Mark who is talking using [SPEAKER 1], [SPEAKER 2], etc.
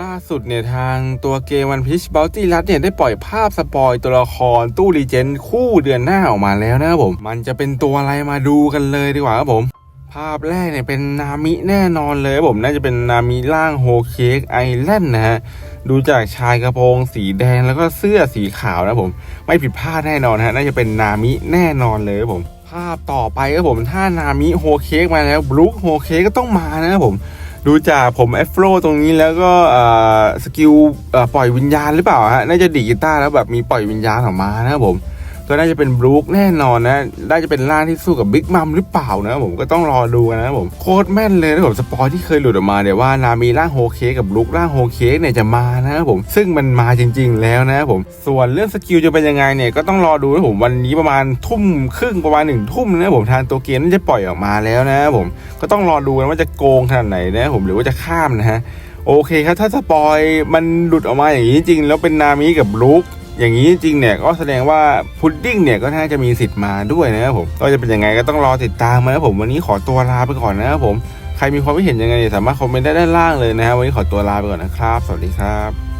[SPEAKER 1] ล่าสุดเนี่ยทางตัวเกมวันพิชบัลตี้รัดเนี่ยได้ปล่อยภาพสปอยตัวละครตู้รีเจนคู่เดือนหน้าออกมาแล้วนะครับผม มันจะเป็นตัวอะไรมาดูกันเลยดีกว่าครับผม ภาพแรกเนี่ยเป็นนามิแน่นอนเลยผมน่าจะเป็นนามิร่างโฮเค้กไอแลนด์นะฮะดูจากชายกระโปรงสีแดงแล้วก็เสื้อสีขาวนะผม ไม่ผิดพลาดแน่นอนฮะน่าจะเป็นนามิแน่นอนเลยผม ภาพต่อไปครับผมถ้านามิโฮเค้กมาแล้วบลูคโฮเค้กก็ต้องมานะครับผม ดูจากผมแอฟโรตรงนี้แล้วก็สกิลปล่อยวิญญาณหรือเปล่าฮะน่าจะดีกีตาร์แล้วแบบมีปล่อยวิญญาณออกมานะครับผม ก็น่าจะเป็นบรูคแน่นอนนะน่าจะเป็นร่างที่สู้กับบิ๊กมัมหรือเปล่านะผมก็ต้องรอดูกันนะผมโคตรแม่นเลยนะผมสปอยที่เคยหลุดออกมาเนี่ยว่านามีร่างโฮเค้กับบรูคร่างโฮเค้เนี่ยจะมานะผมซึ่งมันมาจริง ๆ แล้วนะผมส่วนเรื่องสกิลจะเป็นยังไงเนี่ยก็ต้องรอดูนะผมวันนี้ประมาณทุ่มครึ่งประมาณหนึ่งทุ่มนะผมทางตัวเกมน่าจะปล่อยออกมาแล้วนะผมก็ต้องรอดูนะว่าจะโกงขนาดไหนนะผมหรือว่าจะข้ามนะฮะโอเคครับถ้าสปอยมันหลุดออกมาอย่างนี้จริง แล้วเป็นนามิกับบรูค อย่างนี้จริงเนี่ยก็แสดงว่าพุดดิ้งเนี่ยก็น่าจะมีสิทธิ์มาด้วยนะครับผมก็จะเป็นยังไงก็ต้องรอติดตามนะครับผมวันนี้ขอตัวลาไปก่อนนะครับผมใครมีความคิดเห็นยังไงสามารถคอมเมนต์ได้ด้านล่างเลยนะครับวันนี้ขอตัวลาไปก่อนนะครับ สวัสดีครับ